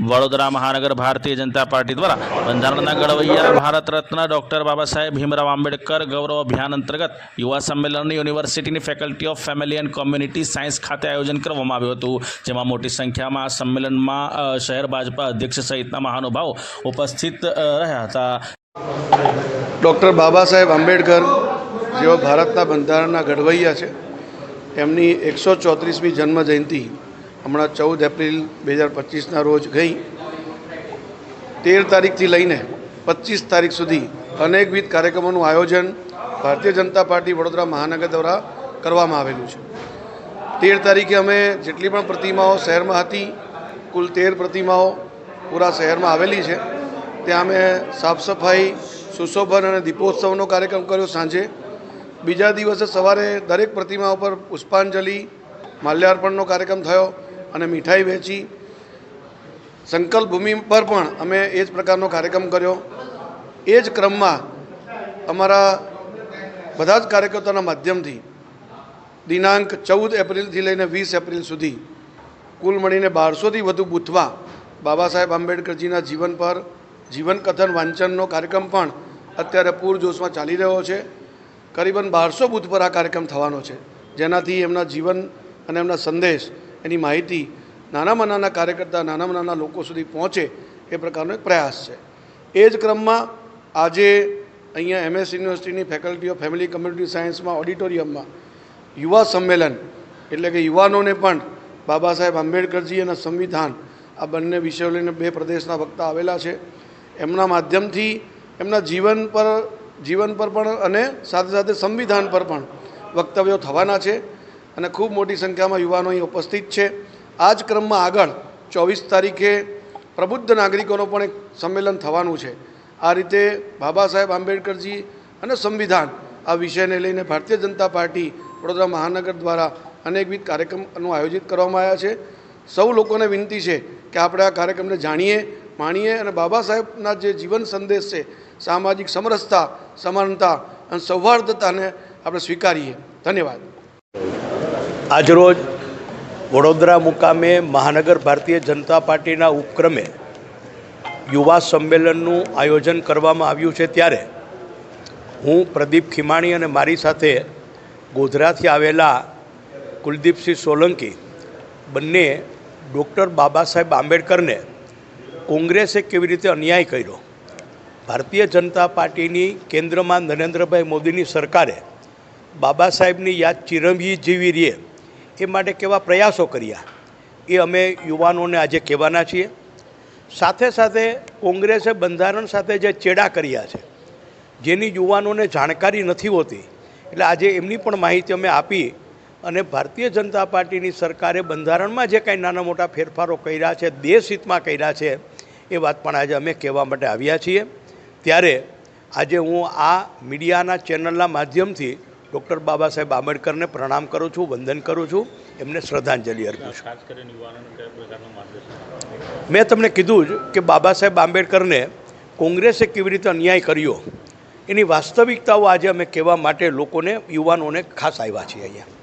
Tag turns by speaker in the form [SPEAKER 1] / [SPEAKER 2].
[SPEAKER 1] વડોદરા મહાનગર ભારતીય જનતા પાર્ટી દ્વારા બંધારણના ઘડવૈયા ભારત રત્ન ડોક્ટર બાબા સાહેબ ભીમરાવ આંબેડકર ગૌરવ અભિયાન અંતર્ગત યુવા સંમેલનની યુનિવર્સિટીની faculty of family and community science ખાતે આયોજન કરવામાં આવ્યું હતું, જેમાં મોટી સંખ્યામાં આ સંમેલનમાં શહેર ભાજપા અધ્યક્ષ સહિતના મહાનુભાવો ઉપસ્થિત રહ્યા હતા.
[SPEAKER 2] ડૉક્ટર બાબા સાહેબ આંબેડકર જેઓ ભારતના બંધારણના ઘડવૈયા છે, એમની એકસો ચોત્રીસમી જન્મ જયંતિ હમણાં ચૌદ એપ્રિલ બે હજાર પચીસના રોજ ગઈ. તેર તારીખથી લઈને પચીસ તારીખ સુધી અનેકવિધ કાર્યક્રમોનું આયોજન ભારતીય જનતા પાર્ટી વડોદરા મહાનગર દ્વારા કરવામાં આવેલું છે. તેર તારીખે અમે જેટલી પણ પ્રતિમાઓ શહેરમાં હતી, કુલ તેર પ્રતિમાઓ પૂરા શહેરમાં આવેલી છે. ત્યાં અમે સાફ સફાઈ સુશોભન અને દીપોત્સવનો કાર્યક્રમ કર્યો સાંજે. બીજા દિવસે સવારે દરેક પ્રતિમા ઉપર પુષ્પાંજલિ, માલ્યાર્પણનો કાર્યક્રમ થયો. અને મીઠાઈ વહેંચી સંકલ્પ ભૂમિ પર પણ અમે એ જ પ્રકારનો કાર્યક્રમ કર્યો. એ જ ક્રમમાં અમારા બધા જ કાર્યકર્તાના માધ્યમથી દિનાંક ચૌદ એપ્રિલથી લઈને વીસ એપ્રિલ સુધી કુલ મળીને બારસોથી વધુ બૂથમાં બાબા સાહેબ આંબેડકરજીના જીવન પર જીવન કથન વાંચનનો કાર્યક્રમ પણ અત્યારે પૂરજોશમાં ચાલી રહ્યો છે. કરીબન બારસો બૂથ પર આ કાર્યક્રમ થવાનો છે. જેનાથી એમના જીવન અને એમના સંદેશ એની માહિતી નાનામાં નાના કાર્યકર્તા, નાનામાં નાના લોકો સુધી પહોંચે એ પ્રકારનો એક પ્રયાસ છે. એ જ ક્રમમાં આજે અહીંયા એમએસ યુનિવર્સિટીની ફેકલ્ટી ઓફ ફેમિલી કમ્યુનિટી સાયન્સમાં ઓડિટોરિયમમાં યુવા સંમેલન એટલે કે યુવાનોને પણ બાબા સાહેબ આંબેડકરજી અને સંવિધાન આ બંને વિષયો લઈને બે પ્રદેશના વક્તા આવેલા છે. એમના માધ્યમથી એમના જીવન પર જીવન પર પણ અને સાથે સાથે સંવિધાન પર પણ વક્તવ્યો થવાના છે. અને ખૂબ મોટી સંખ્યામાં યુવાનો અહીં ઉપસ્થિત છે. આ જ ક્રમમાં આગળ ચોવીસ તારીખે પ્રબુદ્ધ નાગરિકોનો પણ એક સંમેલન થવાનું છે. આ રીતે બાબા સાહેબ આંબેડકરજી અને સંવિધાન આ વિષયને લઈને ભારતીય જનતા પાર્ટી વડોદરા મહાનગર દ્વારા અનેકવિધ કાર્યક્રમનું આયોજિત કરવામાં આવ્યા છે. સૌ લોકોને વિનંતી છે કે આપણે આ કાર્યક્રમને જાણીએ, માણીએ અને બાબા સાહેબના જે જીવન સંદેશ છે, સામાજિક સમરસતા, સમાનતા અને સૌહાર્દતાને આપણે સ્વીકારીએ. ધન્યવાદ.
[SPEAKER 3] આજરોજ વડોદરા મુકામે મહાનગર ભારતીય જનતા પાર્ટીના ઉપક્રમે યુવા સંમેલનનું આયોજન કરવામાં આવ્યું છે ત્યારે હું પ્રદીપ ખીમાણી અને મારી સાથે ગોધરાથી આવેલા કુલદીપસિંહ સોલંકી બંને ડૉક્ટર બાબા સાહેબ આંબેડકરને કોંગ્રેસે કેવી રીતે અન્યાય કર્યો? ભારતીય જનતા પાર્ટીની કેન્દ્રમાં નરેન્દ્રભાઈ મોદીની સરકારે બાબા સાહેબની યાદ ચિરંજી જીવી રહે એ માટે કેવા પ્રયાસો કર્યા? એ અમે યુવાનોને આજે કહેવાના છીએ. સાથે સાથે કોંગ્રેસે બંધારણ સાથે જે ચેડા કર્યા છે, જેની યુવાનોને જાણકારી નથી હોતી, એટલે આજે એમની પણ માહિતી અમે આપી અને ભારતીય જનતા પાર્ટીની સરકારે બંધારણમાં જે કાંઈ નાના મોટા ફેરફારો કર્યા છે, દેશ હિતમાં કર્યા છે, એ વાત પણ આજે અમે કહેવા માટે આવ્યા છીએ. ત્યારે આજે હું આ મીડિયાના ચેનલના માધ્યમથી ડૉક્ટર બાબા સાહેબ આંબેડકરને પ્રણામ કરું છું વંદન કરું છું એમને શ્રદ્ધાંજલિ અર્પું છું. મેં તમને કીધું જ કે બાબા સાહેબ આંબેડકરને કોંગ્રેસે કેવી રીતે અન્યાય કર્યો એની વાસ્તવિકતાઓ આજે અમે કહેવા માટે લોકોને યુવાનોને ખાસ આવ્યા છીએ અહીંયા.